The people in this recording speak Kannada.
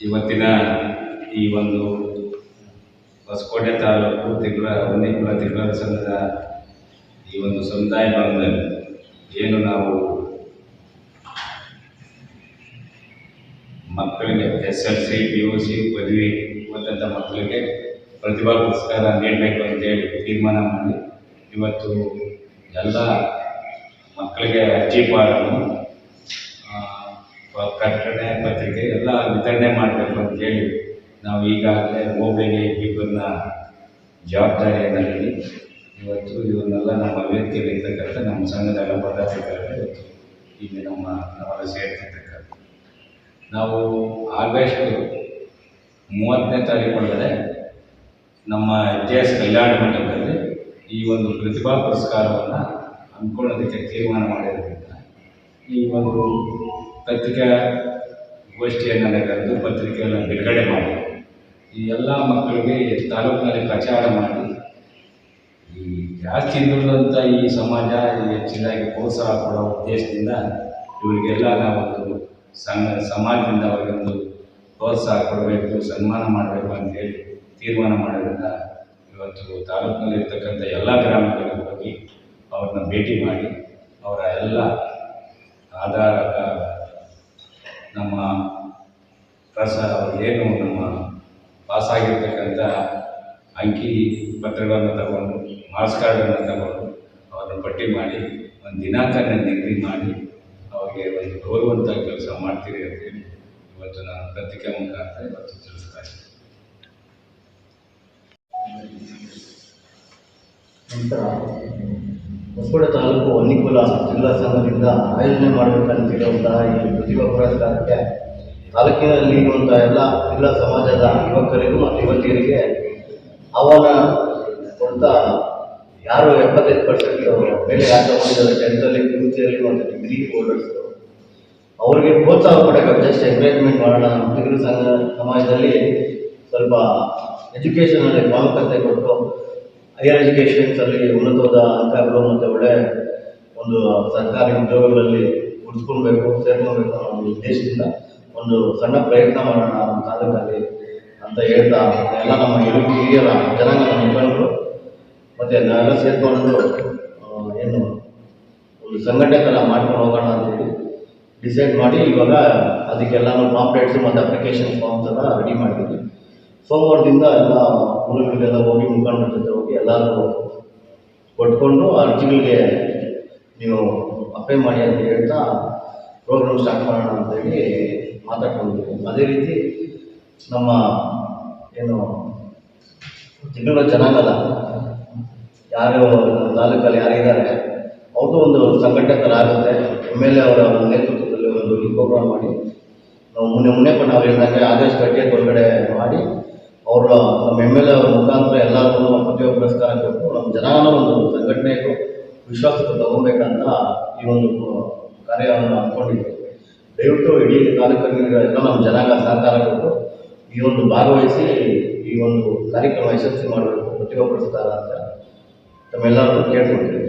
ಇವತ್ತಿನ ಈ ಒಂದು ಹೊಸಕೋಟೆ ತಾಲೂಕು ತಿಂಗಳ ಹೊನ್ನಿಕುಲ ತಿಂಗಳ ಸಂಘದ ಈ ಒಂದು ಸಮುದಾಯ ಭವನದಲ್ಲಿ ಏನು ನಾವು ಮಕ್ಕಳಿಗೆ S L C, P U C, ಪದವಿ ಇವತ್ತಂಥ ಮಕ್ಕಳಿಗೆ ಪ್ರತಿಭಾ ಪುರಸ್ಕಾರ ನೀಡಬೇಕು ಅಂತೇಳಿ ತೀರ್ಮಾನ ಮಾಡಿ ಇವತ್ತು ಎಲ್ಲ ಮಕ್ಕಳಿಗೆ ಅರ್ಜಿ ಪ- ಪ್ರಕಟಣೆ, ಪತ್ರಿಕೆ ಎಲ್ಲ ವಿತರಣೆ ಮಾಡಬೇಕು ಅಂತೇಳಿ ನಾವು ಈಗಾಗಲೇ ಹೋಬಳಿಗೆ ಇಬ್ಬರನ್ನ ಜವಾಬ್ದಾರಿಯಲ್ಲಿ ಇವತ್ತು ಇವನ್ನೆಲ್ಲ ನಮ್ಮ ವೇದಿಕೆಯಲ್ಲಿ ಇರ್ತಕ್ಕಂಥ ನಮ್ಮ ಸಂಘದ ಪದಾಧಿಕಾರಿಗಳು ಇವತ್ತು ಇಲ್ಲಿ ನಮ್ಮ ನಾವೆಲ್ಲ ಸೇರ್ತಿರ್ತಕ್ಕಂಥ ನಾವು ಆಗಸ್ಟ್ ಮೂವತ್ತನೇ ತಾರೀಕು ಒಳಗಡೆ ನಮ್ಮ ಎಸ್ ಕಲ್ಯಾಣ ಮಂಟಪದಲ್ಲಿ ಈ ಒಂದು ಪ್ರತಿಭಾ ಪುರಸ್ಕಾರವನ್ನು ಹಮ್ಮಿಕೊಳ್ಳೋದಕ್ಕೆ ತೀರ್ಮಾನ ಮಾಡಿರೋದ್ರಿಂದ ಈ ಒಂದು ಪತ್ರಿಕಾ ಗೋಷ್ಠಿಯನ್ನು ಕರೆದು ಪತ್ರಿಕೆಯನ್ನು ಬಿಡುಗಡೆ ಮಾಡಿ. ಈ ಎಲ್ಲ ಮಕ್ಕಳಿಗೆ ತಾಲೂಕಿನಲ್ಲಿ ಪ್ರಚಾರ ಮಾಡಿ. ಈ ಜಾಸ್ತಿ ಹಿಂದುಳಿದಂಥ ಈ ಸಮಾಜ ಹೆಚ್ಚಿನಾಗಿ ಪ್ರೋತ್ಸಾಹ ಕೊಡೋ ಉದ್ದೇಶದಿಂದ ಇವರಿಗೆಲ್ಲ ನಾವೊಂದು ಸಂಘ ಸಮಾಜದಿಂದ ಅವರಿಗೊಂದು ಪ್ರೋತ್ಸಾಹ ಕೊಡಬೇಕು, ಸನ್ಮಾನ ಮಾಡಬೇಕು ಅಂತೇಳಿ ತೀರ್ಮಾನ ಮಾಡೋದ್ರಿಂದ ಇವತ್ತು ತಾಲೂಕಿನಲ್ಲಿರ್ತಕ್ಕಂಥ ಎಲ್ಲ ಗ್ರಾಮಗಳಿಗೆ ಹೋಗಿ ಅವ್ರನ್ನ ಭೇಟಿ ಮಾಡಿ ಅವರ ಎಲ್ಲ ಆಧಾರ ಕ- ನಮ್ಮ ಪ್ರಸ ಏನು ನಮ್ಮ ಪಾಸಾಗಿರ್ತಕ್ಕಂಥ ಅಂಕಿ ಪತ್ರಗಳನ್ನು ತಗೊಂಡು, ಮಾರ್ಕ್ಸ್ ಕಾರ್ಡನ್ನು ತಗೊಂಡು ಅವರನ್ನು ಪಟ್ಟಿ ಮಾಡಿ, ಒಂದು ದಿನಾಂಕನ ನಿಗದಿ ಮಾಡಿ ಅವರಿಗೆ ಒಂದು ಗೌರವಂತ ಕೆಲಸ ಮಾಡ್ತೀರಿ ಅಂತೇಳಿ ಇವತ್ತು ನಾನು ಪತ್ರಿಕೆ ಮುಖಾಂತರ ಇವತ್ತು ತಿಳಿಸ್ತಾ ಇದ್ದೀನಿ. ಹೊಸಕೋಟೆ ತಾಲೂಕು ಅನ್ನಿಕುಲ ಜಿಲ್ಲಾ ಸಂಘದಿಂದ ಆಯೋಜನೆ ಮಾಡಬೇಕಂತಿರುವಂತಹ ಈ ಪ್ರತಿಭಾ ಪುರಸ್ಕಾರಕ್ಕೆ ತಾಲೂಕಿನಲ್ಲಿ ಇರುವಂಥ ಎಲ್ಲ ಜಿಲ್ಲಾ ಸಮಾಜದ ಯುವಕರಿಗೂ ಮತ್ತು ಯುವತಿಯರಿಗೆ ಆಹ್ವಾನ ಕೊಡ್ತಾ ಯಾರು ಎಪ್ಪತ್ತೈದು ಪರ್ಸೆಂಟ್ ಮೇಲೆ ಯಾರು ತಗೊಂಡಿದ್ದಾರೆ ಟೆಂತಲ್ಲಿ ಪಿಯುಸಿಯಲ್ಲಿ ಮತ್ತು ಡಿಗ್ರಿ ಹೋಲ್ಡರ್ಸ್ ಅವರಿಗೆ ಪ್ರೋತ್ಸಾಹ ಕೊಡೋಕೆ ಜಸ್ಟ್ ಎಂಕರೇಜ್ಮೆಂಟ್ ಮಾಡೋಣ ತಿರುಳು ಸಂಘ ಸಮಾಜದಲ್ಲಿ ಸ್ವಲ್ಪ ಎಜುಕೇಷನಲ್ಲಿ ಪ್ರಾಮುಖ್ಯತೆ ಕೊಟ್ಟು ಹೈಯರ್ ಎಜುಕೇಷನ್ಸಲ್ಲಿ ಉನ್ನತವಾದ ಅಂಕಗಳು ಮತ್ತು ಒಳ್ಳೆ ಒಂದು ಸರ್ಕಾರಿ ಉದ್ಯೋಗಗಳಲ್ಲಿ ಉಳಿಸ್ಕೊಳ್ಬೇಕು, ಸೇರ್ಕೊಳ್ಬೇಕು ಅನ್ನೋ ಒಂದು ಉದ್ದೇಶದಿಂದ ಒಂದು ಸಣ್ಣ ಪ್ರಯತ್ನ ಮಾಡೋಣ ನಮ್ಮ ತಾಲೂಕಲ್ಲಿ ಅಂತ ಹೇಳ್ತಾ ಎಲ್ಲ ನಮ್ಮ ಹಿರಿಯ ಹಿರಿಯರ ಜನಾಂಗದ ಮುಖಂಡರು ಮತ್ತು ನಾವೆಲ್ಲ ಸೇರಿಕೊಂಡು ಏನು ಒಂದು ಸಂಘಟನೆ ಥರ ಮಾಡ್ಕೊಂಡು ಹೋಗೋಣ ಅಂತೇಳಿ ಡಿಸೈಡ್ ಮಾಡಿ ಇವಾಗ ಅದಕ್ಕೆಲ್ಲನೂ ಪಾಂಪ್ಲೇಟ್ಸು ಮತ್ತು ಅಪ್ಲಿಕೇಶನ್ ಫಾರ್ಮ್ಸ್ ಎಲ್ಲ ರೆಡಿ ಮಾಡಿದ್ವಿ ಸೋಮವಾರದಿಂದ ಎಲ್ಲ ಊರುಗಳಿಗೆಲ್ಲ ಹೋಗಿ ಮುಖಂಡರ ಜೊತೆ ಹೋಗಿ ಎಲ್ಲರೂ ಕೊಟ್ಕೊಂಡು ಅರ್ಜಿಗಳಿಗೆ ನೀವು ಅಪ್ಲೈ ಮಾಡಿ ಅಂತ ಹೇಳ್ತಾ ಪ್ರೋಗ್ರಾಮ್ ಸ್ಟಾರ್ಟ್ ಮಾಡೋಣ ಅಂತೇಳಿ ಮಾತಾಡ್ಕೊಂಡಿದ್ದೀವಿ. ಅದೇ ರೀತಿ ನಮ್ಮ ಏನು ಜಿಲ್ಲೆಗಳ ಚೆನ್ನಾಗಲ್ಲ. ಯಾರು ತಾಲೂಕಲ್ಲಿ ಯಾರಿದ್ದಾರೆ ಅವ್ರದ್ದು ಒಂದು ಸಂಘಟನೆ ಥರ ಆಗುತ್ತೆ. ಎಂ ಎಲ್ ಎ ಅವರ ನೇತೃತ್ವದಲ್ಲಿ ಒಂದು ಪ್ರೋಗ್ರಾಮ್ ಮಾಡಿ. ನಾವು ಮುನ್ನೆ ಮುನ್ನೆ ನಾವು ಹೇಳಿದಂಗೆ ಆದಷ್ಟು ಕಡೆ ಹೊರಗಡೆ ಮಾಡಿ. ಅವರ ನಮ್ಮ ಎಂ ಎಲ್ ಎ ಅವರ ಮುಖಾಂತರ ಎಲ್ಲರಿಗೂ ಪ್ರತಿಯೊಬ್ಬ ಪುರಸ್ಕಾರ ಕೊಟ್ಟು ನಮ್ಮ ಜನಾನ ಒಂದು ಸಂಘಟನೆಗೂ ವಿಶ್ವಾಸಕ್ಕೆ ತಗೊಬೇಕಂತ ಈ ಒಂದು ಕಾರ್ಯವನ್ನು ಅಂದ್ಕೊಂಡಿದ್ದೀವಿ ದಯವಿಟ್ಟು ಇಡೀ ತಾಲೂಕಿನ ನಮ್ಮ ಜನಾಂಗ ಸಹಕಾರ ಕೊಟ್ಟು ಈ ಒಂದು ಭಾಗವಹಿಸಿ ಈ ಒಂದು ಕಾರ್ಯಕ್ರಮ ಯಶಸ್ವಿ ಮಾಡಬೇಕು ಪ್ರತಿಭಾ ಪುರಸ್ಕಾರ ಅಂತ ತಮ್ಮೆಲ್ಲರೂ ಕೇಳ್ಕೊಳ್ತೀವಿ